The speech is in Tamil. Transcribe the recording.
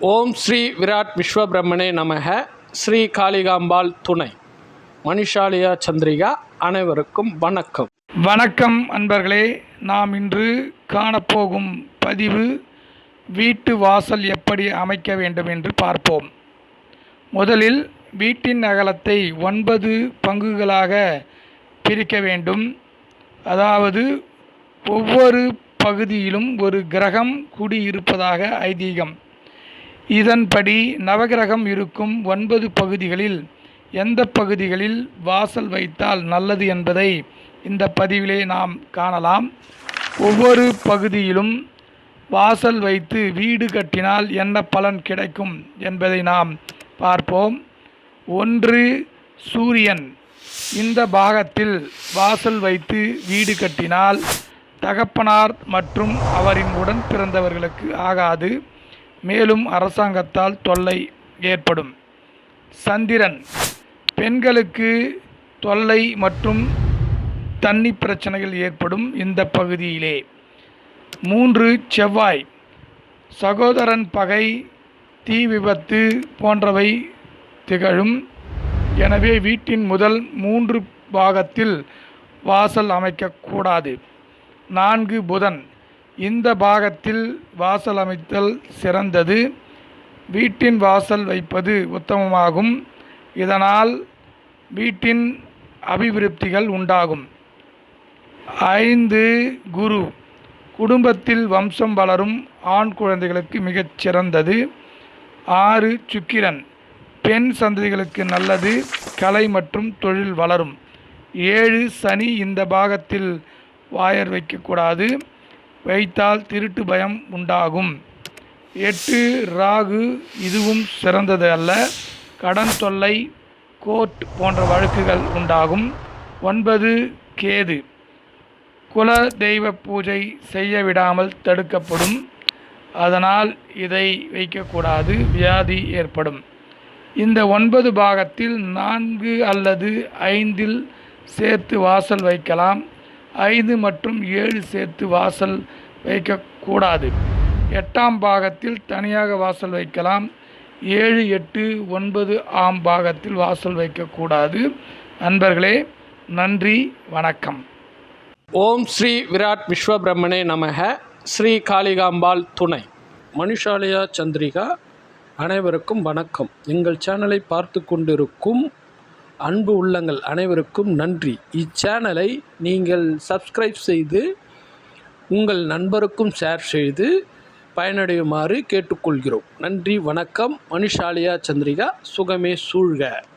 ஓம் ஸ்ரீ விராட் விஸ்வபிரம்மனே நமக. ஸ்ரீ காளிகாம்பாள் துணை. மணிஷாலியா சந்திரிகா அனைவருக்கும் வணக்கம். வணக்கம் அன்பர்களே. நாம் இன்று காணப்போகும் பதிவு வீட்டு வாசல் எப்படி அமைக்க வேண்டும் என்று பார்ப்போம். முதலில் வீட்டின் அகலத்தை ஒன்பது பங்குகளாக பிரிக்க வேண்டும். அதாவது ஒவ்வொரு பகுதியிலும் ஒரு கிரகம் குடியிருப்பதாக ஐதீகம். இதன்படி நவகிரகம் இருக்கும் ஒன்பது பகுதிகளில் எந்த பகுதிகளில் வாசல் வைத்தால் நல்லது என்பதை இந்த பதிவிலே நாம் காணலாம். ஒவ்வொரு பகுதியிலும் வாசல் வைத்து வீடு கட்டினால் என்ன பலன் கிடைக்கும் என்பதை நாம் பார்ப்போம். ஒன்று சூரியன். இந்த பாகத்தில் வாசல் வைத்து வீடு கட்டினால் தகப்பனார் மற்றும் அவரின் உடன் பிறந்தவர்களுக்கு ஆகாது. மேலும் அரசாங்கத்தால் தொல்லை ஏற்படும். சந்திரன் பெண்களுக்கு தொல்லை மற்றும் தண்ணி பிரச்சனைகள் ஏற்படும் இந்த பகுதியிலே. மூன்று செவ்வாய் சகோதரன் பகை தீ விபத்து போன்றவை திகழும். எனவே வீட்டின் முதல் மூன்று பாகத்தில் வாசல் அமைக்கக்கூடாது. நான்கு புதன் இந்த பாகத்தில் வாசல் அமைத்தல் சிறந்தது. வீட்டின் வாசல் வைப்பது உத்தமமாகும். இதனால் வீட்டின் அபிவிருத்திகள் உண்டாகும். ஐந்து குரு. குடும்பத்தில் வம்சம் வளரும் ஆண் குழந்தைகளுக்கு மிகச் சிறந்தது. ஆறு சுக்கிரன். பெண் சந்ததிகளுக்கு நல்லது. கலை மற்றும் தொழில் வளரும். ஏழு சனி இந்த பாகத்தில் வாயர் வைக்கக்கூடாது. வைத்தால் திருட்டு பயம் உண்டாகும். எட்டு ராகு இதுவும் சிறந்தது அல்ல. கடன் தொல்லை கோர்ட் போன்ற வழக்குகள் உண்டாகும். ஒன்பது கேது. குல தெய்வ பூஜை செய்ய விடாமல் தடுக்கப்படும். அதனால் இதை வைக்கக்கூடாது வியாதி ஏற்படும். இந்த ஒன்பது பாகத்தில் நான்கு அல்லது ஐந்தில் சேர்த்து வாசல் வைக்கலாம். ஐந்து மற்றும் ஏழு சேர்த்து வாசல் வைக்கக்கூடாது. எட்டாம் பாகத்தில் தனியாக வாசல் வைக்கலாம். ஏழு எட்டு ஒன்பது ஆம் பாகத்தில் வாசல் வைக்கக்கூடாது. நண்பர்களே நன்றி வணக்கம். ஓம் ஸ்ரீ விராட் விஸ்வபிரம்மணே நமக. ஸ்ரீ காளிகாம்பாள் துணை. மனுஷாலயா சந்திரிகா அனைவருக்கும் வணக்கம். எங்கள் சேனலை பார்த்து கொண்டிருக்கும் அன்பு உள்ளங்கள் அனைவருக்கும் நன்றி. இச்சேனலை நீங்கள் சப்ஸ்கிரைப் செய்து உங்கள் நண்பருக்கும் ஷேர் செய்து பயனடையுமாறு கேட்டுக்கொள்கிறோம். நன்றி வணக்கம். மனுஷாலியா சந்திரிகா சுகமே சூழ்க.